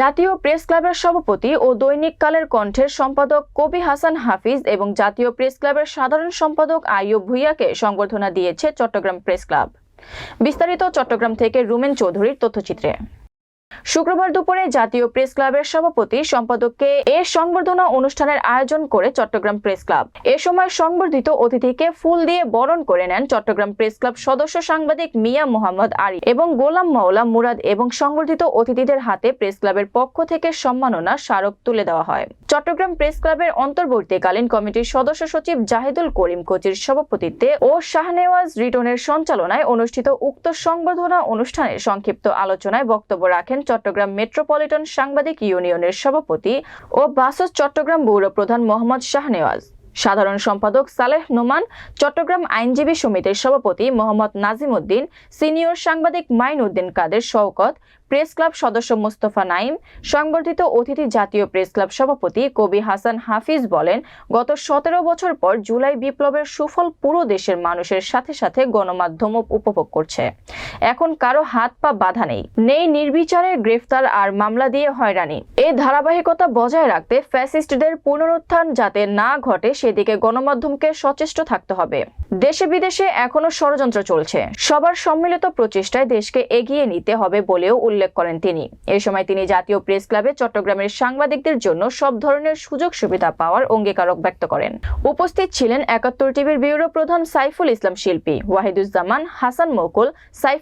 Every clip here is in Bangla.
জাতীয় প্রেস ক্লাবের সভাপতি ও দৈনিক কালের কণ্ঠের সম্পাদক কবি হাসান হাফিজ এবং জাতীয় প্রেস ক্লাবের সাধারণ সম্পাদক আইয়ুব ভুইয়াকে সংবর্ধনা দিয়েছে চট্টগ্রাম প্রেস ক্লাব। বিস্তারিত চট্টগ্রাম থেকে রুমেন চৌধুরীর তথ্যচিত্রে। শুক্রবার দুপুরে জাতীয় প্রেস ক্লাবের সভাপতি সম্পাদককে এ সংবর্ধনা অনুষ্ঠানের আয়োজন করে চট্টগ্রাম প্রেস ক্লাব। এ সময় সংবর্ধিত অতিথিকে ফুল দিয়ে বরণ করে নেন চট্টগ্রাম প্রেস ক্লাব সদস্য সাংবাদিক মিয়া মোহাম্মদ আলী এবং গোলাম মাওলা মুরাদ এবং সংবর্ধিত অতিথিদের হাতে প্রেস ক্লাবের পক্ষ থেকে সম্মাননা স্মারক তুলে দেওয়া হয়। চট্টগ্রাম প্রেস ক্লাবের অন্তর্বর্তীকালীন কমিটির সদস্য সচিব জাহিদুল করিম কোচির সভাপতিত্বে ও শাহনেওয়াজ রিটনের সঞ্চালনায় অনুষ্ঠিত উক্ত সংবর্ধনা অনুষ্ঠানে সংক্ষিপ্ত আলোচনায় বক্তব্য রাখেন চট্টগ্রাম মেট্রোপলিটন সাংবাদিক ইউনিয়নের সভাপতি ও বাসস চট্টগ্রাম পৌর প্রধান মোহাম্মদ শাহনেওয়াজ। সাধারণ সম্পাদক সালেহ নোমান, চট্টগ্রাম আইনজীবী সমিতির সভাপতি মোহাম্মদ নাজিম উদ্দিন সিনিয়র সাংবাদিক mine Uddin Kader Shawkat, press club সদস্য মোস্তফা নাইম সংবর্ধিত অতিথি জাতীয় প্রেস ক্লাব সভাপতি কবি হাসান হাফিজ বলেন, গত সতেরো বছর পর জুলাই বিপ্লবের সুফল পুরো দেশের মানুষের সাথে সাথে গণমাধ্যম উপভোগ করছে। এখন কারও হাত পা বাধা নেই। নেই নির্বিচারের গ্রেফতার আর মামলা দিয়ে হয়রানি। এই ধারাবাহিকতা বজায় রাখতে ফ্যাসিস্টদের পুনরুত্থান যাতে না ঘটে, সেদিকে গণমাধ্যমকে সচেষ্ট থাকতে হবে। দেশে বিদেশে এখনও ষড়যন্ত্র চলছে। সবার সম্মিলিত প্রচেষ্টায় দেশকে এগিয়ে নিতে হবে বলেও উল্লেখ করেন তিনি। এ সময় তিনি জাতীয় প্রেস ক্লাবে চট্টগ্রামের সাংবাদিকদের জন্য সব ধরনের সুযোগ সুবিধা পাওয়ার অঙ্গীকারক ব্যক্ত করেন। উপস্থিত ছিলেন একাত্তর টিভির ব্যুরো প্রধান সাইফুল ইসলাম শিল্পী, ওয়াহিদুজ্জামান, হাসান মকুল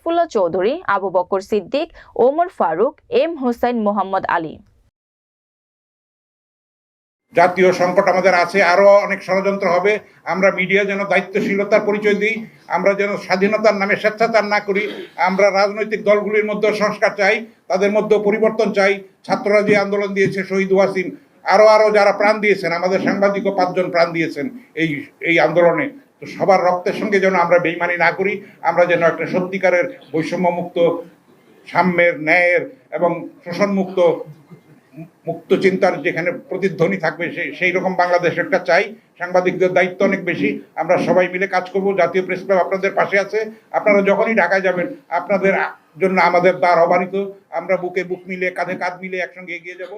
সাইফুল্লাহ চৌধুরী, আবু বকর সিদ্দিক, ওমর ফারুক, এম হোসাইন মোহাম্মদ আলী। জাতীয় সংকট আমাদের আছে, আরও অনেক ষড়যন্ত্র হবে। আমরা মিডিয়া যেন দায়িত্বশীলতার পরিচয় দিই, আমরা যেন স্বাধীনতার নামে স্বেচ্ছাচার না করি, আমরা রাজনৈতিক দলগুলির মধ্যে সংস্কার চাই, তাদের মধ্যে পরিবর্তন চাই। ছাত্ররা যে আন্দোলন দিয়েছে, শহীদ ওয়াসিম, আরও আরও যারা প্রাণ দিয়েছেন, আমাদের সাংবাদিকও পাঁচজন প্রাণ দিয়েছেন এই এই আন্দোলনে। তো সবার রক্তের সঙ্গে যেন আমরা বেইমানি না করি, আমরা যেন একটা সত্যিকারের বৈষম্যমুক্ত, সাম্যের, ন্যায়ের এবং শোষণমুক্ত, মুক্ত চিন্তার যেখানে প্রতিধ্বনি থাকবে সেই সেই রকম বাংলাদেশ একটা চাই। সাংবাদিকদের দায়িত্ব অনেক বেশি। আমরা সবাই মিলে কাজ করব। জাতীয় প্রেস ক্লাব আপনাদের পাশে আছে। আপনারা যখনই ঢাকায় যাবেন, আপনাদের জন্য আমাদের দ্বার অবারিত। আমরা বুকে বুক মিলে কাঁধে কাঁধ মিলে একসঙ্গে এগিয়ে যাব।